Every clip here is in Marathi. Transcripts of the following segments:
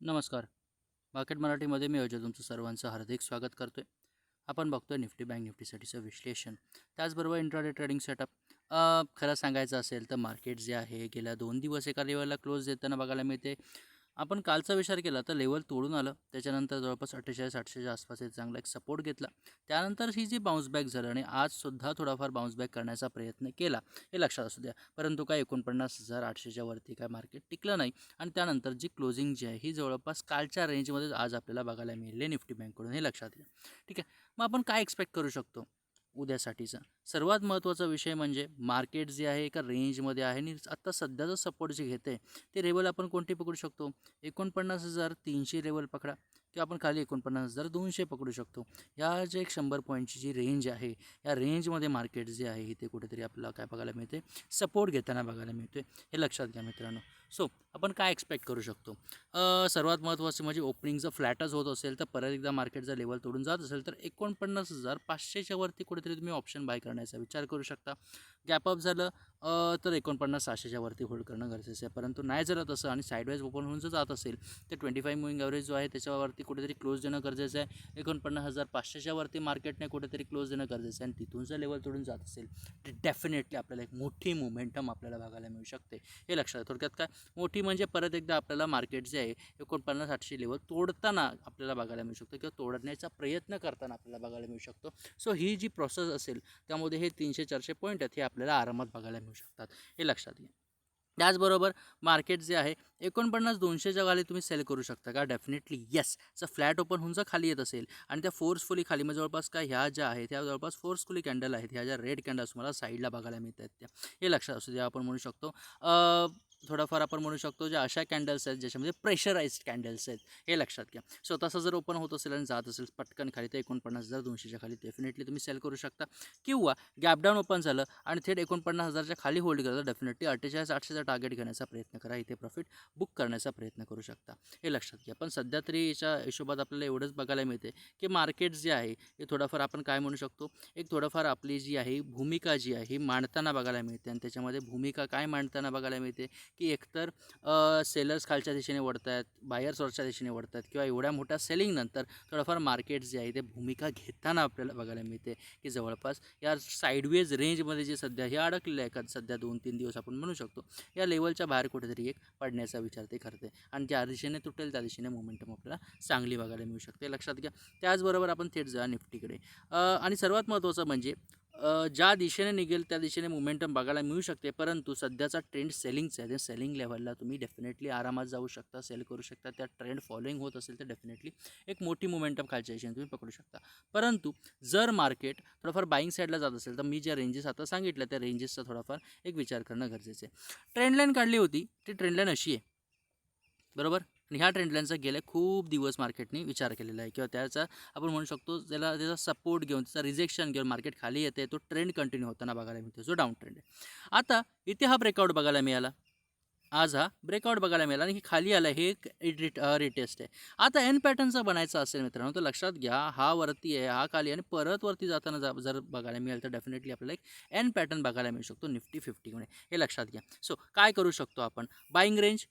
नमस्कार. मार्केट मराठीमध्ये मी अजय तुमचं सर्वांचं हार्दिक स्वागत करतो आहे आपण बघतोय निफ्टी बँक निफ्टीसाठीचं विश्लेषण. त्याचबरोबर इंट्राडे ट्रेडिंग सेटअप खरं सांगायचं असेल तर मार्केट जे आहे गेल्या दोन दिवस एका लेवलला क्लोज देताना बघायला मिळते. आपण कालचा विचार केला तर लेवल तोडून आलं. त्याच्यानंतर जवळपास अठ्ठेचाळीस आठशेच्या आसपास एक चांगला एक सपोर्ट घेतला. त्यानंतर ही जी बाउन्स बॅक झालं आणि आजसुद्धा थोडाफार बाउन्स बॅक करण्याचा प्रयत्न केला हे लक्षात असू द्या. परंतु काय एकोणपन्नास हजार आठशेच्या वरती काय मार्केट टिकलं नाही. आणि त्यानंतर जी क्लोजिंग जी आहे ही जवळपास कालच्या रेंजमध्ये आज आपल्याला बघायला मिळाली निफ्टी बँककडून हे लक्षात घ्या. ठीक आहे. मग आपण काय एक्सपेक्ट करू शकतो? उद्यासाठीचा. सर्वात महत्त्वाचा विषय म्हणजे मार्केट जे आहे एका रेंजमध्ये आहे आणि आत्ता सध्याचा सपोर्ट जे घेते ते लेवल आपण कोणते पकडू शकतो? एकोणपन्नास हजार तीनशे लेवल पकडा किंवा आपण खाली एकोणपन्नास हजार दोनशे पकडू शकतो. या जे एक शंभर पॉईंटची जी रेंज आहे या रेंजमध्ये मार्केट जे आहे इथे कुठेतरी आपल्याला काय बघायला मिळते? सपोर्ट घेताना बघायला मिळते हे लक्षात घ्या मित्रांनो. सो आपण काय एक्सपेक्ट करू शकतो? सर्वात महत्त्वाचं म्हणजे ओपनिंगचं फ्लॅटच होत असेल तर परत एकदा मार्केटचा लेवल तोडून जात असेल तर एकोणपन्नास हजार पाचशेच्या वरती कुठेतरी तुम्ही ऑप्शन बाय करण्याचा विचार करू शकता. गॅपअप झालं तर एकोणपन्नास सहाशेच्या वरती होल्ड करणं गरजेचं आहे. परंतु नाही जर तसं आणि साईडवाईज ओपन होऊन जर जात असेल तर ट्वेंटी फाईव्ह मुविंग ॲव्हरेज जो आहे त्याच्यावरती कुठेतरी क्लोज देणं गरजेचं आहे. एकोणपन्नास हजार पाचशेच्या वरती मार्केटने कुठेतरी क्लोज देणं गरजेचं आहे. आणि तिथून जर लेवल तोडून जात असेल तर डेफिनेटली आपल्याला एक मोठी मुमेंटम आपल्याला बघायला मिळू शकते. हे लक्षात थोडक्यात काय? मोठी म्हणजे परत एकदा आपल्याला मार्केट जे आहे एकोणपन्नास आठशे लेवल तोडताना आपल्याला बघायला मिळू शकतो किंवा तोडण्याचा प्रयत्न करताना आपल्याला बघायला मिळू शकतो. सो ही जी प्रोसेस असेल त्यामध्ये हे तीनशे चारशे पॉईंट आहेत हे आपल्याला आरामात बघायला मिळू शकतात. हे लक्षात घ्या. त्याचबरोबर मार्केट जे आहे एकोणपन्नास दोनशेच्या खाली तुम्ही सेल करू शकता का? डेफिनेटली येस जर फ्लॅट ओपन होऊन जर खाली येत असेल आणि त्या फोर्सफुली खाली मग जवळपास काय ह्या ज्या आहेत त्या जवळपास फोर्सफुली कॅन्डल आहेत ह्या ज्या रेड कॅन्डल्स तुम्हाला साईडला बघायला मिळत आहेत त्या. हे लक्षात असू द्या आपण म्हणू शकतो. थोडाफार आपण म्हणू शकतो ज्या अशा कॅन्डल्स आहेत ज्याच्यामध्ये प्रेशराइज्ड कॅन्डल्स आहेत हे लक्षात घ्या. सो तसं जर ओपन होत असेल आणि जात असेल पटकन खाली तर एकोणपन्नास हजार दोनशेच्या खाली डेफिनेटली तुम्ही सेल करू शकता. किंवा गॅप डाऊन ओपन झालं आणि थेट एकोणपन्नास हजारच्या खाली होल्ड केलं तर डेफिनेटली अठ्ठेचाळीस आठशेचा टार्गेट घेण्याचा प्रयत्न करा. इथे प्रॉफिट बुक करण्याचा प्रयत्न करू शकता. हे लक्षात घ्या. पण सध्या तरी याच्या हिशोबात आपल्याला एवढंच बघायला मिळते की मार्केट जे आहे हे थोडंफार आपण काय म्हणू शकतो? एक थोडंफार आपली जी आहे भूमिका जी आहे ही मांडताना बघायला मिळते. आणि त्याच्यामध्ये भूमिका काय मांडताना बघायला मिळते? की एकतर सेलर्स खालच्या दिशेने वळत आहेत बायर्स वरच्या दिशेने वळत आहेत किंवा एवढ्या मोठ्या सेलिंगनंतर थोडंफार मार्केट जे आहे ते भूमिका घेताना आपल्याला बघायला मिळते की जवळपास या साईडवेज रेंजमध्ये जे सध्या हे अडकलेलं आहे का सध्या दोन तीन दिवस आपण म्हणू शकतो या लेवलच्या बाहेर कुठेतरी एक पडण्याचा विचार ते करते. आणि ज्या दिशेने तुटेल त्या दिशेने मोमेंटम आपल्याला चांगली बघायला मिळू शकते. लक्षात घ्या. त्याचबरोबर आपण थेट जा निफ्टीकडे. आणि सर्वात महत्त्वाचं म्हणजे ज्या दिशेने निघेल त्या दिशेने मोमेंटम बघायला मिळू शकते. परंतु सध्याचा ट्रेंड सेलिंगचा आहे. त्या सेलिंग लेवलला तुम्ही डेफिनेटली आरामात जाऊ शकता सेल करू शकता. त्या ट्रेंड फॉलोईंग होत असेल तर डेफिनेटली एक मोठी मोमेंटम खालच्या दिशेने तुम्ही पकडू शकता. परंतु जर मार्केट थोडंफार बाईंग साईडला जात असेल तर मी ज्या रेंजेस आता सांगितल्या त्या रेंजेसचा थोडाफार एक विचार करणं गरजेचं आहे. ट्रेंडलाईन काढली होती ती ट्रेंडलाईन अशी आहे. बरोबर? आणि ह्या ट्रेंडलाईनचा गेल्या खूप दिवस मार्केटने विचार केलेला आहे. किंवा त्याचा आपण म्हणू शकतो त्याला त्याचा सपोर्ट घेऊन त्याचा रिजेक्शन घेऊन मार्केट खाली येते तो ट्रेंड कंटिन्यू होताना बघायला मिळतो जो डाऊन ट्रेंड आहे. आता इथे हा ब्रेकआउट बघायला मिळाला. आज हा ब्रेकआउट बघायला मिळाला आणि खाली आला हे एक रिट रिटेस्ट आहे. आता एन पॅटर्नचा बनायचा असेल मित्रांनो तर लक्षात घ्या हा वरती आहे हा खाली आणि परत वरती जाताना जा जर बघायला मिळेल तर डेफिनेटली आपल्याला एक एन पॅटर्न बघायला मिळू शकतो निफ्टी फिफ्टीमध्ये हे लक्षात घ्या. सो काय करू शकतो आपण? बाईंग रेंज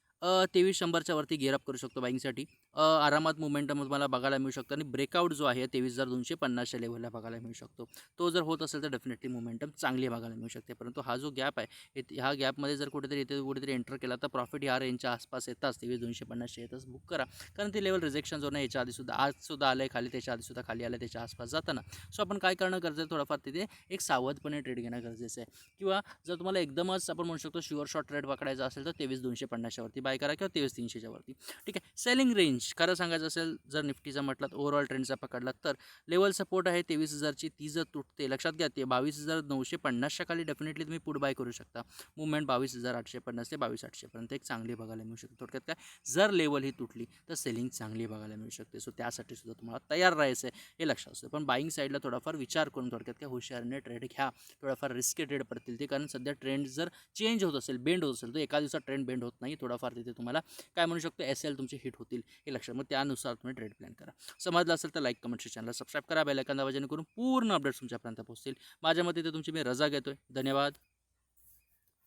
तेवीस शंभरच्या वरती गेअरअप करू शकतो बाईंगसाठी आरामात मुमेंटम तुम्हाला बघायला मिळू शकतो. आणि ब्रेकआउट जो आहे तेवीस हजार दोनशे पन्नासच्या लेवलला बघायला मिळू शकतो. तो जर होत असेल तर डेफिनेटली मुमेंटम चांगली बघायला मिळू शकते. परंतु हा जो गॅप आहे ह्या गॅपमध्ये जर कुठेतरी इथे कुठेतरी एंटर केला तर प्रॉफिट ह्या रेंजच्या आसपास येताच. तेवीस दोनशे पन्नासशे येतच. बुक करा. कारण ते लेवल रिजेक्शन जो नाही याच्या आधीसुद्धा आजसुद्धा आलं आहे खाली त्याच्या आधीसुद्धा खाली आलं त्याच्या आसपास जाताना. सो आपण काय करणं गरजेचं आहे? थोडंफार तिथे एक सावधपणे ट्रेड घेणं गरजेचं आहे. किंवा जर तुम्हाला एकदमच आपण म्हणू शकतो शुअर शॉर्ट ट्रेड पकडायचा असेल तर तेवीस दोनशे पन्नासच्या वरती बाय करा किंवा तेवीस तीनशेच्या वरती. ठीक आहे? सेलिंग रेंज खरं सांगायचं असेल जर निफ्टीचा म्हटलं तर ओव्हरऑल ट्रेंडचा पकडला तर लेवल सपोर्ट आहे तेवीस हजारची ती जर तुटते लक्षात घ्या ते बावीस हजार नऊशे पन्नासच्या खाली डेफिनेटली तुम्ही पुढ बाय करू शकता. मुवमेंट बावीस हजार आठशे पन्नास ते बावीस आठशेपर्यंत एक चांगली बघायला मिळू शकते. थोडक्यात काय जर लेवल ही तुटली तर सेलिंग चांगली बघायला मिळू शकते. सो त्यासाठी सुद्धा तुम्हाला तयार राहायचं आहे हे लक्षात असतं. पण बाईंग साईडला थोडाफार विचार करून थोडक्यात काय हुशारीने ट्रेड घ्या. थोडाफार रिस्की ट्रेड पडतील ते कारण सध्या ट्रेंड जर चेंज होत असेल बेंड होत असेल तर एका दिवसात ट्रेंड बेंड होत नाही. थोडाफार तिथे तुम्हाला काय म्हणू शकतो एस एल तुमचे हिट होतील हे लक्षात मग त्यानुसार तुम्ही ट्रेड प्लॅन करा. समजलं असेल तर लाईक कमेंट चॅनलला सबस्क्राईब करा. बेलायकन आयकॉन दाबा जेणेकरून पूर्ण अपडेट्स तुमच्यापर्यंत पोहोचतील. माझ्या मते ते तुमची मी रजा घेतोय. धन्यवाद.